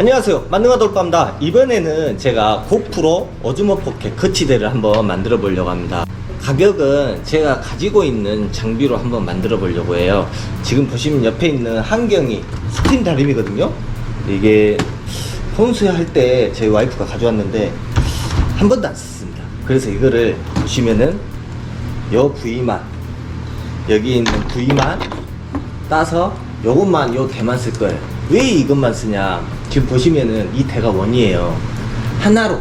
안녕하세요. 만능아 돌빠입니다. 이번에는 제가 고프로 오즈모 포켓 거치대를 한번 만들어 보려고 합니다. 가격은 제가 가지고 있는 장비로 한번 만들어 보려고 해요. 지금 보시면 옆에 있는 한경이 스팀 다림이거든요. 이게 혼수야 할때 제 와이프가 가져왔는데 한 번도 안 썼습니다. 그래서 이거를 보시면은 요 부위만 여기 있는 부위만 따서 요것만 요 대만 쓸 거예요. 왜 이것만 쓰냐? 지금 보시면은 이 대가 원이에요. 하나로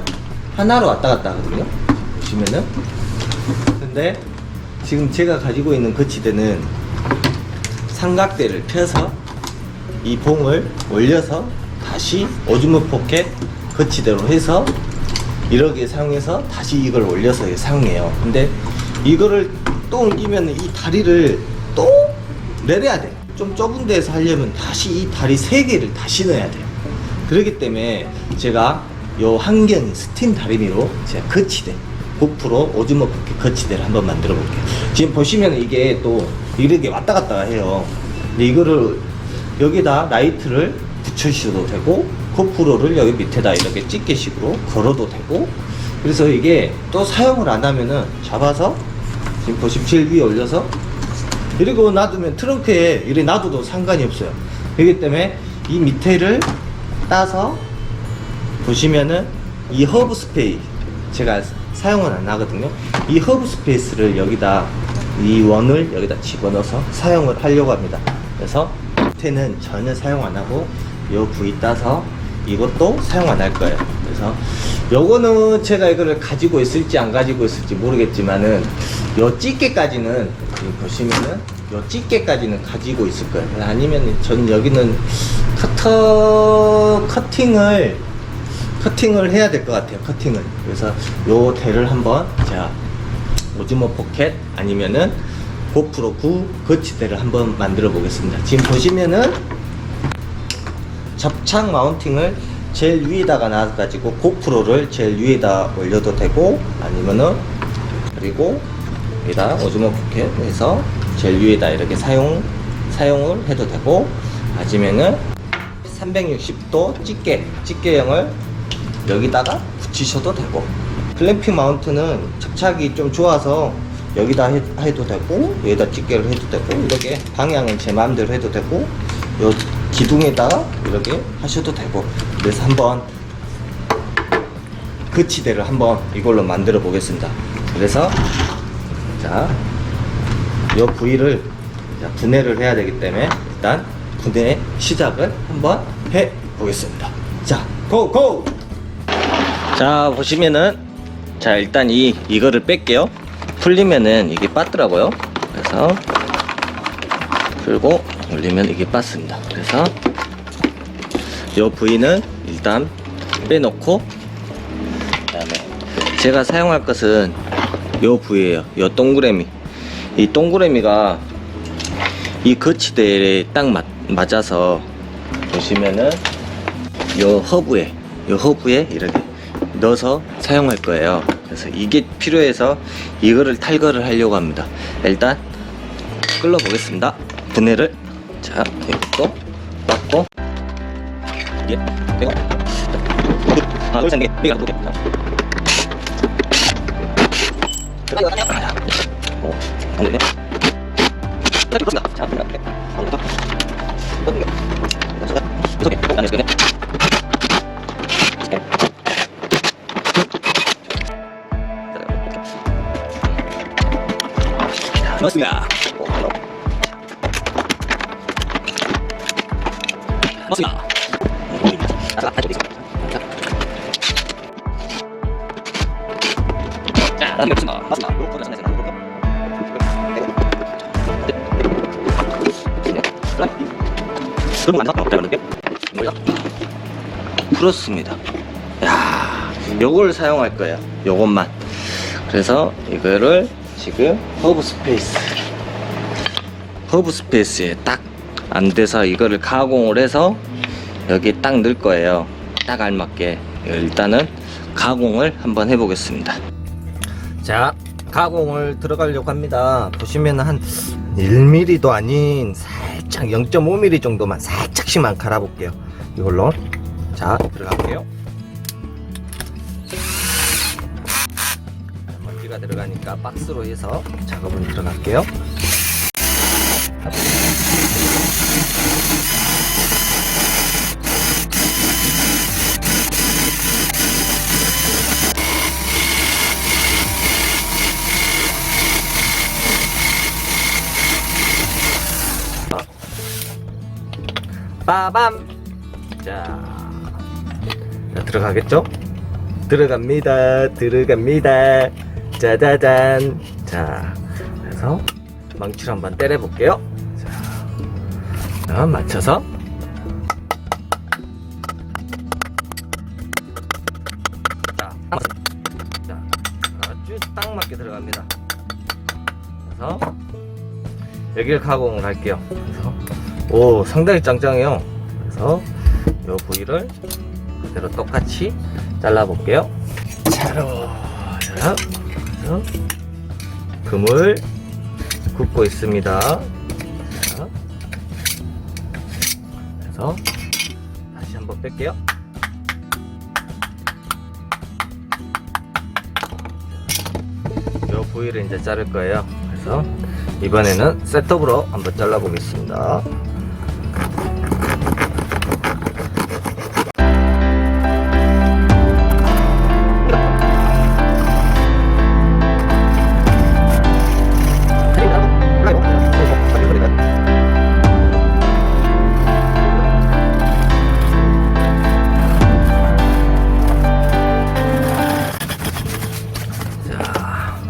하나로 왔다 갔다 하거든요. 보시면은 근데 지금 제가 가지고 있는 거치대는 삼각대를 펴서 이 봉을 올려서 다시 오즈모 포켓 거치대로 해서 이렇게 사용해서 다시 이걸 올려서 사용해요. 근데 이거를 또 옮기면 이 다리를 또 내려야 돼. 좀 좁은 데에서 하려면 다시 이 다리 세 개를 다시 넣어야 돼요. 그렇기 때문에 제가 요 한경 스팀 다리미로 제가 거치대 고프로 오즈모 포켓 거치대를 한번 만들어 볼게요. 지금 보시면 이게 또 이렇게 왔다 갔다 해요. 근데 이거를 여기다 라이트를 붙여주셔도 되고 고프로를 여기 밑에다 이렇게 찌개식으로 걸어도 되고 그래서 이게 또 사용을 안 하면은 잡아서 지금 보시면 제일 위에 올려서 이러고 놔두면 트렁크에 이렇게 놔둬도 상관이 없어요 그렇기 때문에 이 밑에를 따서 보시면은 이 허브 스페이스 제가 사용은 안 하거든요. 이 허브 스페이스를 여기다 이 원을 여기다 집어넣어서 사용을 하려고 합니다. 그래서 밑에는 전혀 사용 안 하고 요 부위 따서 이것도 사용 안 할 거예요. 그래서 요거는 제가 이거를 가지고 있을지 안 가지고 있을지 모르겠지만은 요 찌개까지는 보시면은 요 찌개까지는 가지고 있을 거예요. 아니면 저는 여기는 커터 커팅을 커팅을 해야 될 것 같아요 커팅을. 그래서 요 대를 한번 자 오즈모 포켓 아니면은 고프로 9 거치대를 한번 만들어 보겠습니다. 지금 보시면은 접착 마운팅을 제일 위에다가 놔가지고 고프로를 제일 위에다 올려도 되고 아니면은 그리고 여기다 오즈모 포켓 해서 제일 위에다 이렇게 사용 사용을 해도 되고 아니면은 360도 집게 집게형을 여기다가 붙이셔도 되고 클램핑 마운트는 접착이 좀 좋아서 여기다 해, 해도 되고 여기다 집게를 해도 되고 이렇게 방향은 제 마음대로 해도 되고 요 기둥에다가 이렇게 하셔도 되고. 그래서 한번 거치대를 한번 이걸로 만들어 보겠습니다. 그래서 자, 요 부위를 자, 분해를 해야 되기 때문에 일단 분해 시작을 한번 해 보겠습니다. 자, 고 고! 자, 보시면은 자, 일단 이 이거를 뺄게요. 풀리면은 이게 빠더라고요. 그래서 풀고 올리면 이게 빠습니다. 그래서 요 부위는 일단 빼놓고 그다음에 제가 사용할 것은 요 부위예요. 요 동그라미. 이 동그라미가 이 거치대에 딱 맞, 맞아서 보시면은 요 허브에 요 허브에 이렇게 넣어서 사용할 거예요. 그래서 이게 필요해서 이거를 탈거를 하려고 합니다. 일단 끌러 보겠습니다. 분해를 자 이것도 맞고 예 자, 하나 둘셋넷 네가 두개 오, 안 되네. 자, 그렇습니다. 자, 이렇게. 아무것도. 여섯 개. 여섯 개. 여섯 개. 안 되네. 여섯 개. 자, 맞습니다. 오, 하나. 맞습니다. 자, 다시 어디 있어? 자, 자, 다시 맞습니다. 맞습니다. 요 코드 상대에서 나누고 그럼 안 샀다. 어떻게 만들게? 몰라. 풀었습니다. 야, 요걸 사용할 거예요. 요것만. 그래서 이거를 지금 허브 스페이스 허브 스페이스에 딱 안 돼서 이거를 가공을 해서 여기 딱 넣을 거예요. 딱 알맞게. 일단은 가공을 한번 해보겠습니다. 자, 가공을 들어가려고 합니다. 보시면 한 1mm도 아닌 살짝 0.5mm 정도만 살짝씩만 갈아볼게요. 이걸로. 자, 들어갈게요. 먼지가 들어가니까 박스로 해서 작업은 들어갈게요. 빠밤! 자, 자, 들어가겠죠? 들어갑니다. 들어갑니다. 짜자잔. 자, 그래서 망치를 한번 때려볼게요. 자, 자 맞춰서. 자, 자, 아주 딱 맞게 들어갑니다. 그래서 여기를 가공을 할게요. 그래서 오 상당히 짱짱해요. 그래서 이 부위를 그대로 똑같이 잘라 볼게요. 자로 자, 그래서 금을 굽고 있습니다. 자, 그래서 다시 한번 뺄게요. 이 부위를 이제 자를 거예요. 그래서 이번에는 셋업으로 한번 잘라 보겠습니다.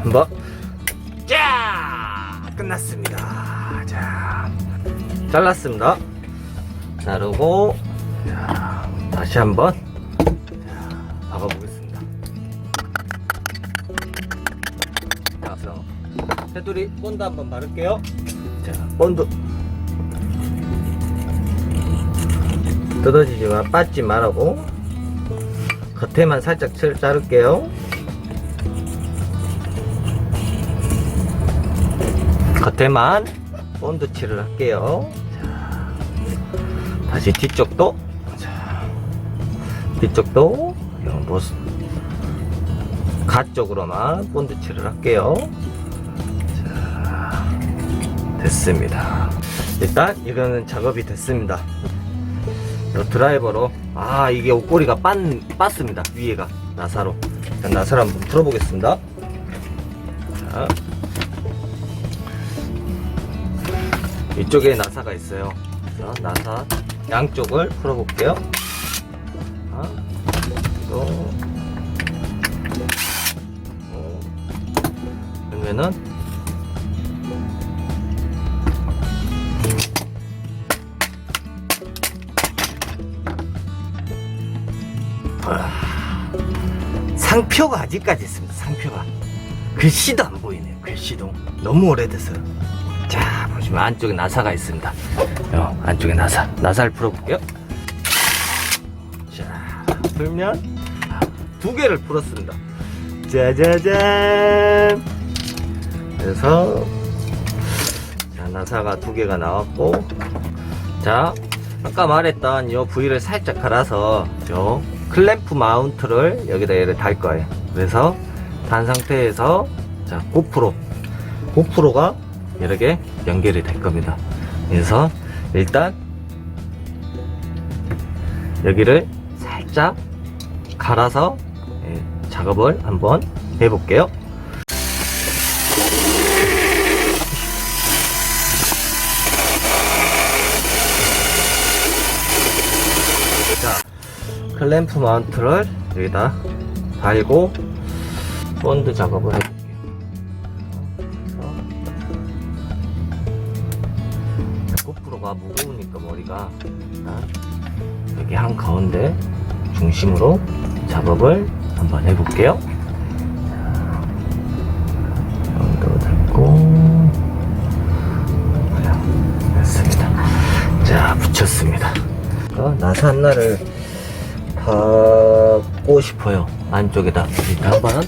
한번 자 끝났습니다. 자 잘랐습니다. 자르고 자, 다시 한번 자, 박아보겠습니다. 자, 그래서 테두리 본드 한번 바를게요. 자, 본드 뜯어지지만 빠지 말라고 겉에만 살짝 칠 자를게요. 겉에만 본드 칠을 할게요. 자, 다시 뒤쪽도 자, 뒤쪽도 요 모습 가쪽으로만 본드 칠을 할게요. 자, 됐습니다. 일단 이거는 작업이 됐습니다. 요 드라이버로 아 이게 옷걸이가 빤 빻습니다 위에가 나사로 일단 나사를 한번 풀어보겠습니다. 자. 이쪽에 나사가 있어요. 그래서 나사 양쪽을 풀어볼게요. 자, 또, 어, 그러면은 아, 상표가 아직까지 있습니다. 상표가 글씨도 안 보이네요. 글씨도 너무 오래돼서요. 자 보시면 안쪽에 나사가 있습니다. 요 안쪽에 나사. 나사를 풀어볼게요. 자. 풀면 두 개를 풀었습니다. 짜자잔. 그래서 자 나사가 두 개가 나왔고 자 아까 말했던 요 부위를 살짝 갈아서 요 클램프 마운트를 여기다 얘를 달 거예요. 그래서 단 상태에서 자 고프로. 고프로가 개 연결이 될 겁니다. 그래서 일단 여기를 살짝 갈아서 예, 작업을 한번 해볼게요. 자, 클램프 마운트를 여기다 달고 본드 작업을 해 중심으로 작업을 한번 해볼게요. 여기도 자, 됐습니다. 자 붙였습니다. 어, 나사 하나를 박고 싶어요. 안쪽에다 일단 한번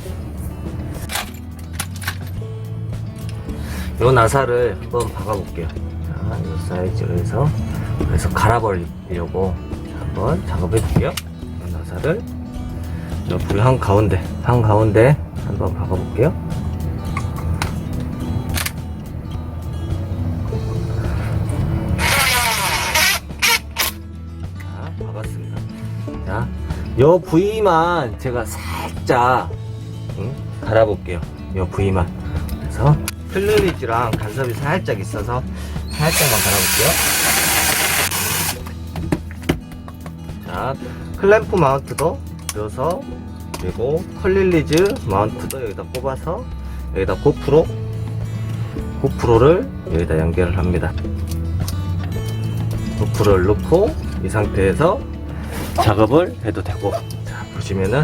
요 나사를 한번 박아볼게요. 자, 요 사이즈로 해서 그래서 갈아버리려고 한번 작업해 볼게요. 저불한 가운데 한 가운데 한번 박아볼게요. 자, 박았습니다. 자, 요 부위만 제가 살짝 응? 갈아볼게요. 요 부위만. 그래서 플루리즈랑 간섭이 살짝 있어서 살짝만 갈아볼게요. 자, 클램프 마운트도 넣어서 그리고 컬릴리즈 마운트도 여기다 꼽아서 여기다 고프로 고프로를 여기다 연결을 합니다. 고프로를 넣고 이 상태에서 작업을 해도 되고. 자 보시면은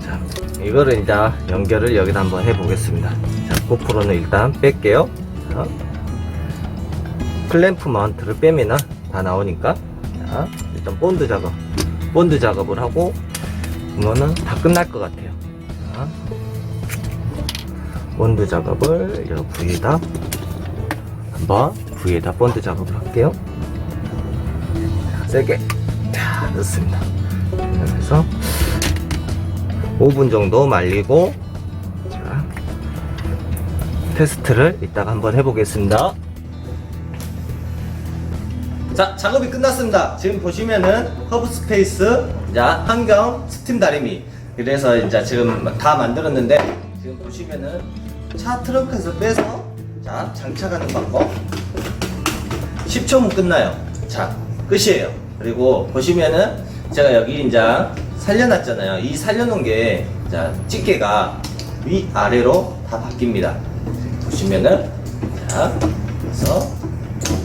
자 이거를 이제 연결을 여기다 한번 해 보겠습니다. 자 고프로는 일단 뺄게요. 자 클램프 마운트를 빼면은 다 나오니까 자 일단 본드 작업 본드 작업을 하고 그러면은 다 끝날 것 같아요 자 본드 작업을 이 부위에다 한번 부위에다 본드 작업을 할게요 자, 세게 자, 넣습니다. 그래서 5분 정도 말리고 자, 테스트를 이따가 한번 해보겠습니다. 자, 작업이 끝났습니다. 지금 보시면은 허브 스페이스, 자, 한경 스팀 다리미. 그래서 이제 지금 다 만들었는데 지금 보시면은 차 트렁크에서 빼서 자, 장착하는 방법. 10초면 끝나요. 자, 끝이에요. 그리고 보시면은 제가 여기 이제 살려놨잖아요. 이 살려놓은 게, 자, 집게가 위, 아래로 다 바뀝니다. 보시면은, 자, 그래서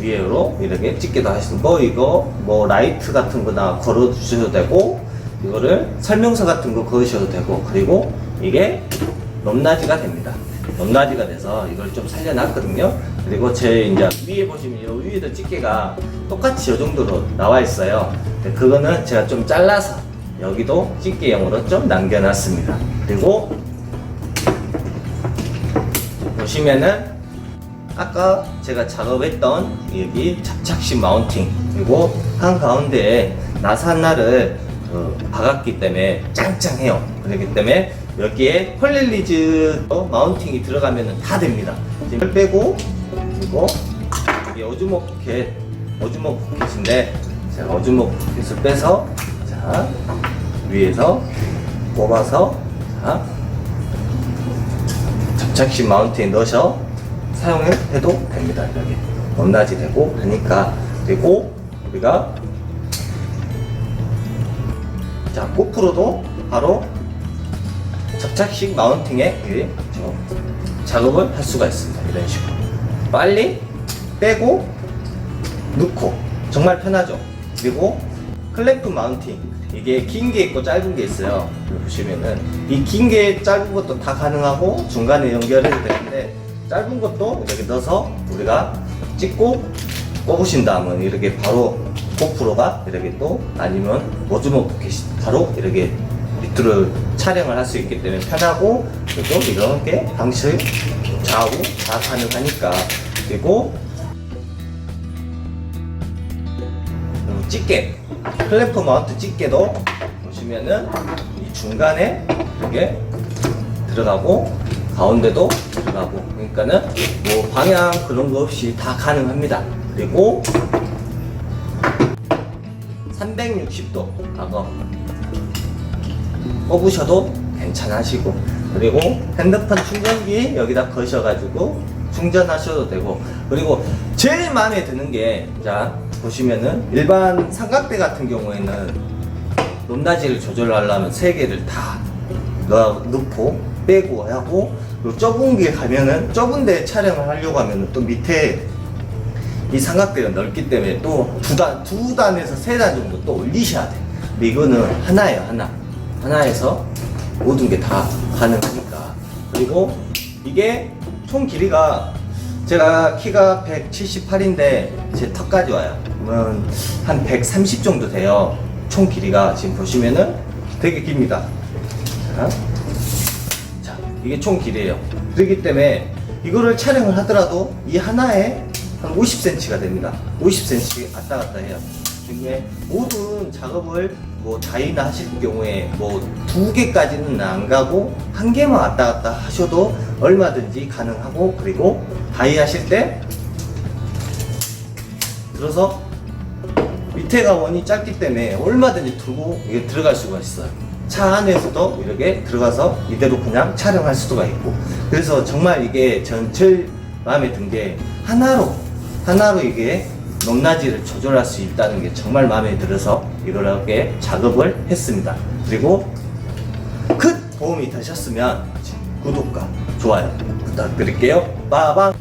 위에로 이렇게 집게도 하시고, 이거, 뭐, 라이트 같은 거나 걸어 주셔도 되고, 이거를 설명서 같은 거 그으셔도 되고, 그리고 이게 넘나지가 됩니다. 넘나지가 돼서 이걸 좀 살려놨거든요. 그리고 제 이제 위에 보시면 이 위에도 집게가 똑같이 이 정도로 나와 있어요. 그거는 제가 좀 잘라서 여기도 집게용으로 좀 남겨놨습니다. 그리고 보시면은 아까 제가 작업했던 여기 접착식 마운팅 그리고 한 가운데에 나사날을 어, 박았기 때문에 짱짱해요. 그렇기 때문에 여기에 폴릴리즈 마운팅이 들어가면 다 됩니다. 지금 빼고 그리고 이게 오즈모 포켓 오즈모 포켓인데 제가 오즈모 포켓을 빼서 자 위에서 뽑아서 자 접착식 마운트에 넣으셔 사용해도 됩니다. 여기 높낮이 되고 하니까 그리고 우리가 자 고프로도 바로 접착식 마운팅에 이저 작업을 할 수가 있습니다. 이런 식으로 빨리 빼고 넣고 정말 편하죠. 그리고 클램프 마운팅 이게 긴 게 있고 짧은 게 있어요. 보시면은 이 긴 게 짧은 것도 다 가능하고 중간에 연결해도 되는데 짧은 것도 이렇게 넣어서 우리가 찍고 꼽으신 다음은 이렇게 바로 고프로가 이렇게 또 아니면 모즈모 포켓이 바로 이렇게 밑으로 촬영을 할 수 있기 때문에 편하고 그리고 이렇게 방식 좌우 다 가능하니까 그리고 음, 집게 클램프 마운트 집게도 보시면은 이 중간에 이렇게 들어가고 가운데도 들어가고. 그러니까는 뭐 방향 그런 거 없이 다 가능합니다. 그리고 360도 과거 꼽으셔도 괜찮으시고 그리고 핸드폰 충전기 여기다 거셔가지고 충전하셔도 되고 그리고 제일 마음에 드는 게 자 보시면은 일반 삼각대 같은 경우에는 높낮이를 조절하려면 세 개를 다 넣고 빼고 하고 그리고 좁은 게 가면은 좁은 데 촬영을 하려고 하면은 또 밑에 이 삼각대가 넓기 때문에 또 두 단, 두 단에서 세 단 정도 또 올리셔야 돼. 근데 이거는 하나예요, 하나. 하나에서 모든 게 다 가능하니까. 그리고 이게 총 길이가 제가 키가 178인데 제 턱까지 와요. 그러면 한 130 정도 돼요. 총 길이가 지금 보시면은 되게 깁니다. 자, 자, 이게 총 길이에요. 그렇기 때문에 이거를 촬영을 하더라도 이 하나에 한 50cm가 됩니다. 50cm 왔다 갔다 해요. 중에 모든 작업을 뭐 다이나 하실 경우에 뭐 두 개까지는 안 가고 한 개만 왔다 갔다 하셔도 얼마든지 가능하고 그리고 다이 하실 때 들어서 밑에가 원이 짧기 때문에 얼마든지 두고 이게 들어갈 수가 있어요. 차 안에서도 이렇게 들어가서 이대로 그냥 촬영할 수가 있고 그래서 정말 이게 전 제일 마음에 든 게 하나로 하나로 이게 높낮이를 조절할 수 있다는 게 정말 마음에 들어서 이렇게 작업을 했습니다. 그리고 큰 도움이 되셨으면 구독과 좋아요 부탁드릴게요. 빠방